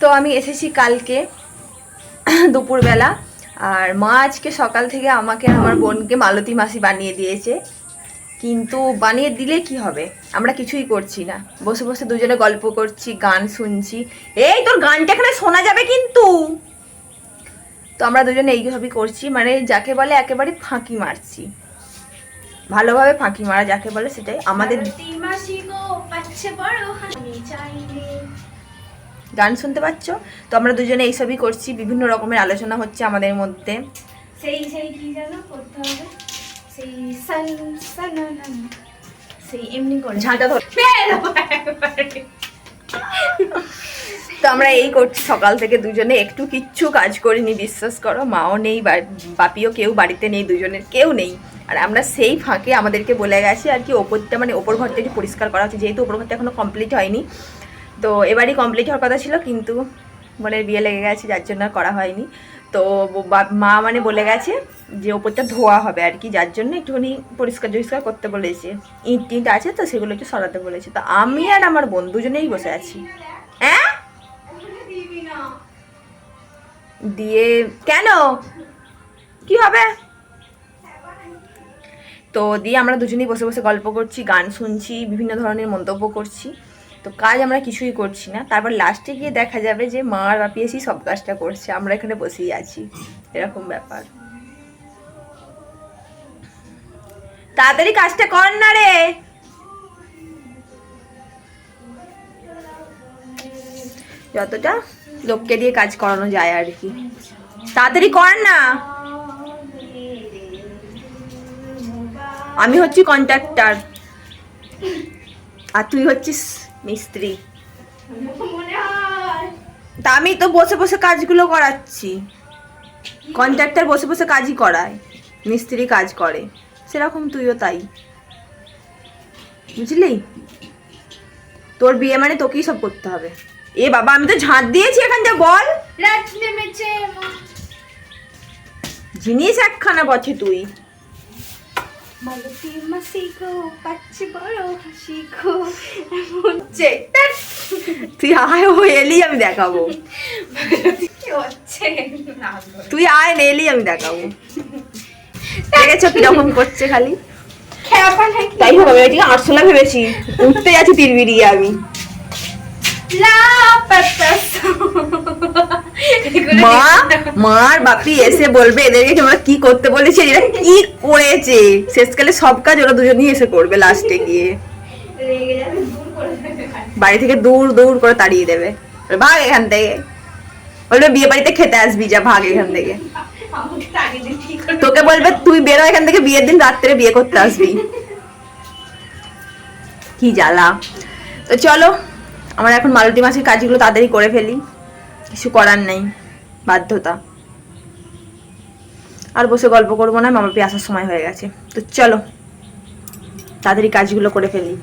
তো আমি এসেছি কালকে দুপুরবেলা। আর মা আজকে সকাল থেকে আমাকে আমার বোনকে মালতী মাসি বানিয়ে দিয়েছে। কিন্তু বানিয়ে দিলে কি হবে? আমরা কিছুই করছি না। বসে বসে দুজনে গল্প করছি, গান শুনছি। এই তোর গানটা এখানে শোনা যাবে কিন্তু। তো আমরা দুজনে এইভাবেই করছি মানে যাকে বলে একেবারে ফাঁকি মারছি। ভালোভাবে ফাঁকি মারা যাকে বলে সেটাই। আমাদের গান শুনতে পাচ্ছ? তো আমরা দুজনে এইসবই করছি বিভিন্ন রকমের আলোচনা হচ্ছে আমাদের মধ্যে। সেই সেই কি করতে হবে? সেই সান সানানা সেই এমনি করে। ঝাঁটা ধর। তো আমরা এই করছি সকাল থেকে দুজনে একটু কিচ্ছু কাজ করিনি বিশ্বাস করো মাও নেই বাপিও কেউ বাড়িতে নেই দুজনের কেউ নেই। আর আমরা সেই ফাঁকে আমাদেরকে বলে গেছি আর কি ওপরটা মানে ওপর ঘরটা একটু পরিষ্কার করা হচ্ছে যেহেতু ওপর ঘরটা এখনও কমপ্লিট হয়নি। তো এবারই কমপ্লিট হওয়ার কথা ছিল, কিন্তু মানে বিয়ে লেগে গেছে, যার জন্য করা হয়নি। তো মা মানে বলে গেছে যে ওপরটা ধোয়া হবে আর কি, যার জন্য একটুখানি পরিষ্কার টরিষ্কার করতে বলেছে। ইট টিট আছে তো, সেগুলো একটু সরাতে বলেছে। তো আমি আর আমার বোন দুজনেই বসে আছি। হ্যাঁ দিয়ে কেন? কি হবে? তো দিয়ে আমরা দুজনেই বসে বসে গল্প করছি, গান শুনছি, বিভিন্ন ধরনের মন্তব্য করছি। তো কাজ আমরা কিছুই করছি না। তারপর লাস্টে গিয়ে দেখা যাবে যে মা আর বাপি এসেই সব কাজটা করছে। আমরা এখানে বসেই আছি। এরকম ব্যাপার। তাড়াতাড়ি কাজটা কর না রে। যতটা লোককে দিয়ে কাজ করানো যায় আর কি। তাড়াতাড়ি কর না। আমি হচ্ছি কন্ট্রাক্টর আর তুই হচ্ছিস মিস্ত্রি। তা আমি তো বসে বসে কাজগুলো করাচ্ছি। কন্ট্রাক্টর বসে বসে কাজই করায়। মিস্ত্রি কাজ করে। সেরকম তুইও তাই। বুঝলি? তোর বিয়ে মানে তোকেই সব করতে হবে। এ বাবা আমি তো ঝাঁট দিয়েছি এখান থেকে বল। জিনিস একখানা বছে তুই। মালতী মাসি গো পাচ্ছে বড় হাসি গো যে তুই আয় ও এলি আমি দেখাবো। কি হচ্ছে তুই আয় না এলি আমি দেখাবো। দেখেছ কীরকম করছে খালি? তাই হবে আমি আটশোলা ভেবেছি উঠতে যাচ্ছি তিরবিরিয়ে আমি। মা মার বাপি এসে বলবে এদেরকে তোমরা কি করতে বলেছে, এরা কি করেছে? শেষকালে সব কাজ ওরা দুজনেই এসে করবে লাস্টে গিয়ে। বাড়ি থেকে দূর দূর করে তাড়িয়ে দেবে। ভাগ এখান থেকে। বলবে, বিয়ে বাড়িতে খেতে আসবি, যা ভাগ এখান থেকে। তোকে বলবে তুই বেরো এখান থেকে, বিয়ের দিন রাত্রে বিয়ে করতে আসবি। কি জ্বালা। তো চলো আমার এখন মালতী মাসের কাজগুলো তাড়াতাড়ি করে ফেলি। কিছু করার নেই, বাধ্যতা। আর বসে গল্প করব না, মামাপি আসার সময় হয়ে গেছে। তো চলো, তাড়াতাড়ি কাজগুলো করে ফেলি।